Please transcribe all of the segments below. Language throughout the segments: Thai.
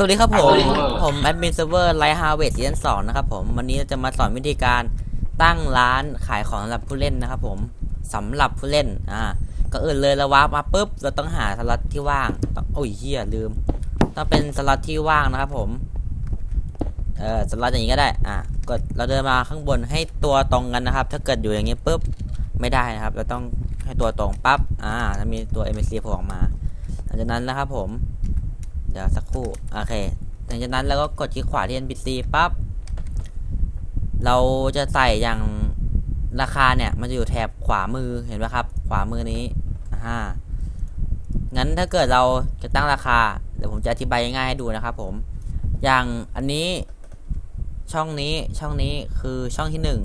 สวัสดีครับผมสวัสดีครับผมแอดมินเซิร์ฟเวอร์ไลท์ฮาร์เวสซีซั่นสองนะครับผม วันนี้เราจะมาสอนวิธีการตั้งร้านขายของสำหรับผู้เล่นนะครับผมสำหรับผู้เล่น อ่า ก็อื่นเลยเราวาร์ปมาปุ๊บ เราต้องหาสล็อตที่ว่างต้องโอ้ยเฮียลืม ต้องเป็นสล็อตที่ว่างนะครับผม เออสล็อตอย่างนี้ก็ได้ อะกดเราเดินมาข้างบนให้ตัวตรงกันนะครับ ถ้าเกิดอยู่อย่างนี้ปุ๊บไม่ได้นะครับ เราต้องให้ตัวตรงปั๊บ อ่าจะมีตัว MSC โผล่ออกมาหลังจากนั้นนะครับผม เดี๋ยวสักครู่ โอเคหลังจากนั้นเราก็กดคลิกขวาที่ NPC ปั๊บ เราจะใส่อย่างราคาเนี่ย มันจะอยู่แถบขวามือเห็นไหมครับ ขวามือนี้อ่างั้นถ้าเกิดเราจะตั้งราคา เดี๋ยวผมจะอธิบายง่ายให้ดูนะครับผม อย่างอันนี้ช่องนี้ช่องนี้คือช่องที่หนึ่ง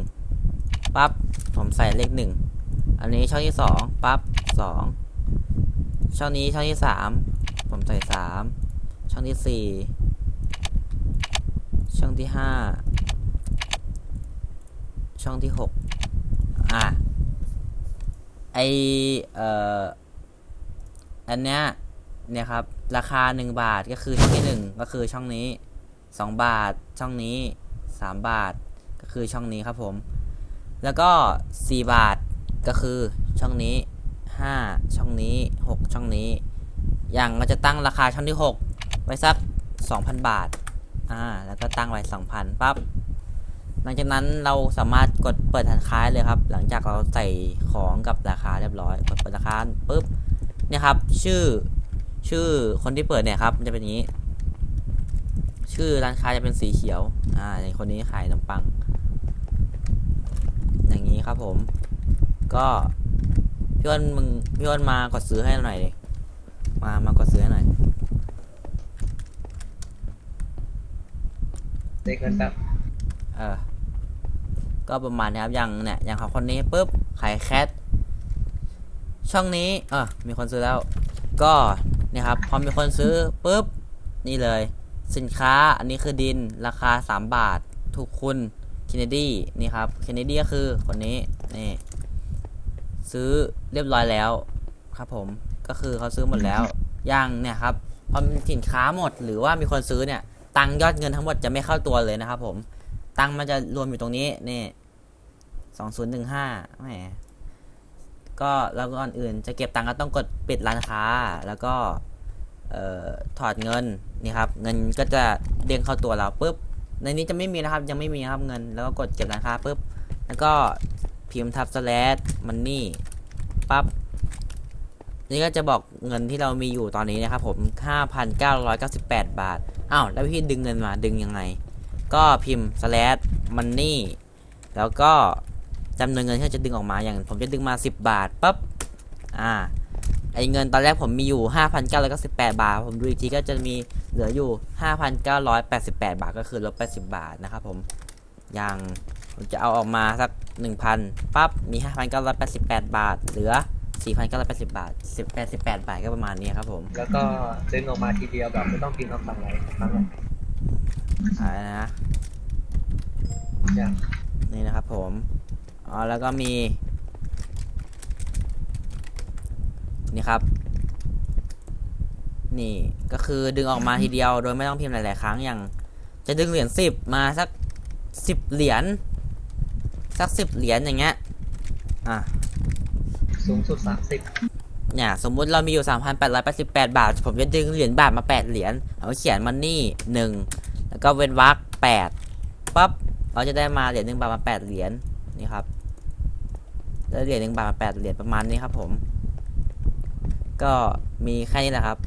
ปั๊บผมใส่เลขหนึ่งอันนี้ช่องที่สองปั๊บสองช่องนี้ช่องที่สามผมใส่สาม ช่องที่สี่ช่องที่ห้าช่องที่หกอะไอเอ่ออันเนี้ยเนี่ยครับ ราคาหนึ่งบาทก็คือช่องที่หนึ่งก็คือช่องนี้สองบาทช่องนี้สามบาทก็คือช่องนี้ครับผม แล้วก็สี่บาทก็คือช่องนี้ห้าช่องนี้หกช่องนี้ อย่างเราจะตั้งราคาช่องที่6 ไว้สัก 2,000 บาท อ่า แล้วก็ตั้งไว้ 2,000ปั๊บ หลังจากนั้นเราสามารถกดเปิดทันค้ายเลยครับ หลังจากเราใส่ของกับราคาเรียบร้อย กดเปิดราคาปุ๊บ เนี่ยครับ ชื่อ ชื่อคนที่เปิดเนี่ยครับมันจะเป็นอย่างนี้ ชื่อร้านค้าจะเป็นสีเขียว อ่าอย่างคนนี้ขายขนมปัง อย่างนี้ครับผม ก็พี่อ้นมึงพี่อ้นมากดซื้อให้หน่อยดิมามากดซื้อให้หน่อย เด็กกันแบบเออ ก็ประมาณนี้ครับ อย่างเนี่ย อย่างของคนนี้ปุ๊บ ขายแคท ช่องนี้ เออ มีคนซื้อแล้ว ก็เนี่ยครับ พอมีคนซื้อปุ๊บ นี่เลย สินค้า อันนี้คือดิน ราคา 3 บาท ถูกคุณเคนเนดีนี่ครับ เคนเนดีก็คือคนนี้ นี่ ซื้อเรียบร้อยแล้ว ครับผม ก็คือเขาซื้อหมดแล้ว อย่างเนี่ยครับ พอมีสินค้าหมดหรือว่ามีคนซื้อเนี่ย ตังยอดเงินทั้งหมดจะไม่เข้าตัวเลยนะครับ ผม ตังมันจะรวมอยู่ตรงนี้นี่สองศูนย์หนึ่งห้าแหมก็แล้วก่อนอื่นจะเก็บตังก็ต้องกดปิดร้านค้า แล้วก็เอ่อถอดเงินนี่ครับ เงินก็จะเด้งเข้าตัวเราปุ๊บ ในนี้จะไม่มีนะครับ ยังไม่มีครับเงิน แล้วก็กดเก็บร้านค้าปุ๊บ แล้วก็พิมพ์ทับสแลชมันนี่ปั๊บนี่ก็จะบอกเงินที่เรามีอยู่ตอนนี้นะครับผม 5,998 บาท อ้าวแล้วพี่ดึงเงินมาดึงยังไง ก็พิมพ์ slash money แล้วก็จำนวนเงินที่จะดึงออกมาอย่าง ผมจะดึงมา 10 บาทปั๊บอ่าไอเงินตอนแรกผมมีอยู่ 5,998 บาท ผมดูอีกทีก็จะมีเหลืออยู่ 5,988 บาทก็คือลบไป10บาทนะครับผมอย่างผมจะเอาออกมาสัก 1,000ปั๊บมี 5,988 บาท เหลือ 4,980 บาท10 88บาทก็ประมาณนี้ครับผมแล้วก็ดึงออกมาทีเดียวแบบไม่ต้องพิมพ์คำสั่งอะไรครั้งละอะไรนะอย่างนี่นะครับผมอ๋อแล้วก็มี นี่ครับ นี่ก็คือดึงออกมาทีเดียวโดยไม่ต้องพิมพ์หลาย ๆ ครั้งอย่าง จะดึงเหรียญสิบมาสักสิบเหรียญสักสิบเหรียญอย่างเงี้ยอะ สูงสุดสามสิบเนี่ยสมมุติเรามีอยู่ 3,888 บาท ผมจะดึงเหรียญบาทมา 8 เหรียญเอาเขียนมันนี่หนึ่งแล้วก็เว้นวรรคแปดปั๊บเราจะได้มาเหรียญหนึ่งบาทมา 8 เหรียญนี่ครับได้เหรียญหนึ่งบาทมา 8 เหรียญประมาณนี้ครับผม ก็มีแค่นี้แหละครับ